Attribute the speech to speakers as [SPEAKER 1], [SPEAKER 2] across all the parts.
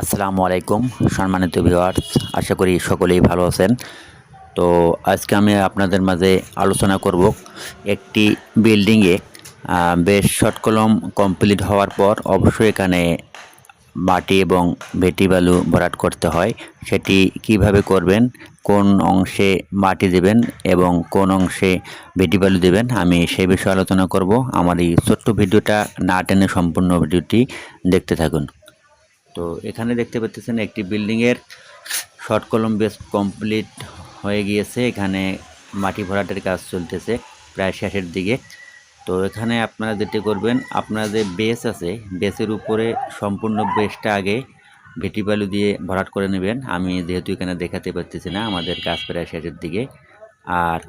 [SPEAKER 1] আসসালামু আলাইকুম, সম্মানিত ভিউয়ার্স আশা করি সকলেই ভালো আছেন। তো আজকে আমি আপনাদের মাঝে আলোচনা করব একটি বিল্ডিংয়ে বেশ শর্ট কলম কমপ্লিট হওয়ার পর অবশ্যই এখানে মাটি এবং ভেটি বালু ভরাট করতে হয়। সেটি কীভাবে করবেন, কোন অংশে মাটি দেবেন এবং কোন অংশে ভেটি বালু দেবেন, আমি সেই বিষয়ে আলোচনা করব। আমার এই ছোট্ট ভিডিওটা না টেনে সম্পূর্ণ ভিডিওটি দেখতে থাকুন। তো এখানে দেখতে পাচ্ছেন একটি বিল্ডিংয়ের শর্ট কলম বেস কমপ্লিট হয়ে গিয়েছে। এখানে মাটি ভরাটের কাজ চলতেছে প্রায় শেষের দিকে। তো এখানে আপনারা যেটি করবেন আপনারা যে বেস আছে, বেসের উপরে সম্পূর্ণ বেসটা আগে ভেটি বালু দিয়ে ভরাট করে নেবেন। আমি যেহেতু এখানে দেখাতে পারতেছি না, আমাদের কাজ প্রায় শেষের দিকে। আর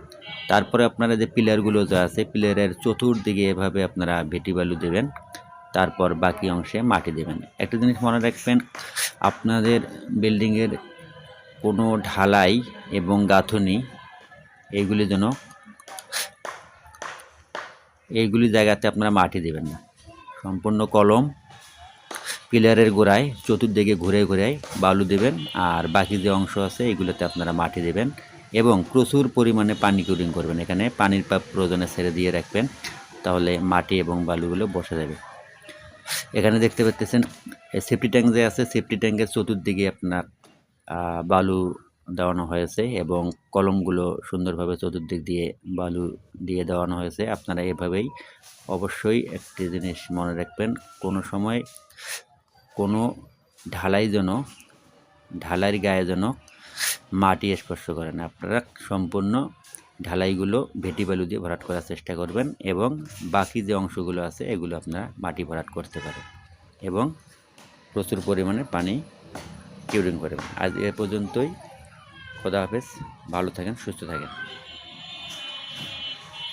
[SPEAKER 1] তারপরে আপনারা যে পিলারগুলো যা আছে, পিলারের চতুর্দিকে এভাবে আপনারা ভেটি বালু দেবেন। তারপর বাকি অংশে মাটি দেবেন। একটা জিনিস মনে রাখবেন, আপনাদের বিল্ডিংয়ের কোনো ঢালাই এবং গাঁথনি এইগুলি যেন এইগুলি জায়গাতে আপনারা মাটি দেবেন না। সম্পূর্ণ কলম, পিলারের গোড়ায়, চতুর্দিকে ঘুরে ঘুরে বালু দেবেন, আর বাকি যে অংশ আছে এগুলোতে আপনারা মাটি দেবেন এবং প্রচুর পরিমাণে পানি কিউরিং করবেন। এখানে পানির পাপ প্রয়োজনে ছেড়ে দিয়ে রাখবেন, তাহলে মাটি এবং বালুগুলো বসে যাবে। এখানে দেখতে পাচ্ছেন সেফটি ট্যাঙ্ক যে আছে সেফটি ট্যাঙ্কের চতুর্দিকে আপনার বালু দেওয়ানো হয়েছে এবং কলমগুলো সুন্দরভাবে চতুর্দিক দিয়ে বালু দিয়ে দেওয়ানো হয়েছে। আপনারা এভাবেই অবশ্যই একটি জিনিস মনে রাখবেন, কোনো সময় কোনো ঢালাই যেন, ঢালাইয়ের গায়ে যেন মাটি স্পর্শ করে না। আপনারা সম্পূর্ণ ঢালাইগুলো ভেটি বালু দিয়ে ভরাট করার চেষ্টা করবেন এবং বাকি যে অংশগুলো আছে এগুলো আপনারা মাটি ভরাট করতে পারেন এবং প্রচুর পরিমাণে পানি কিউরিং করবেন। আজ এ পর্যন্তই। খোদা হাফেজ। ভালো থাকেন, সুস্থ থাকেন।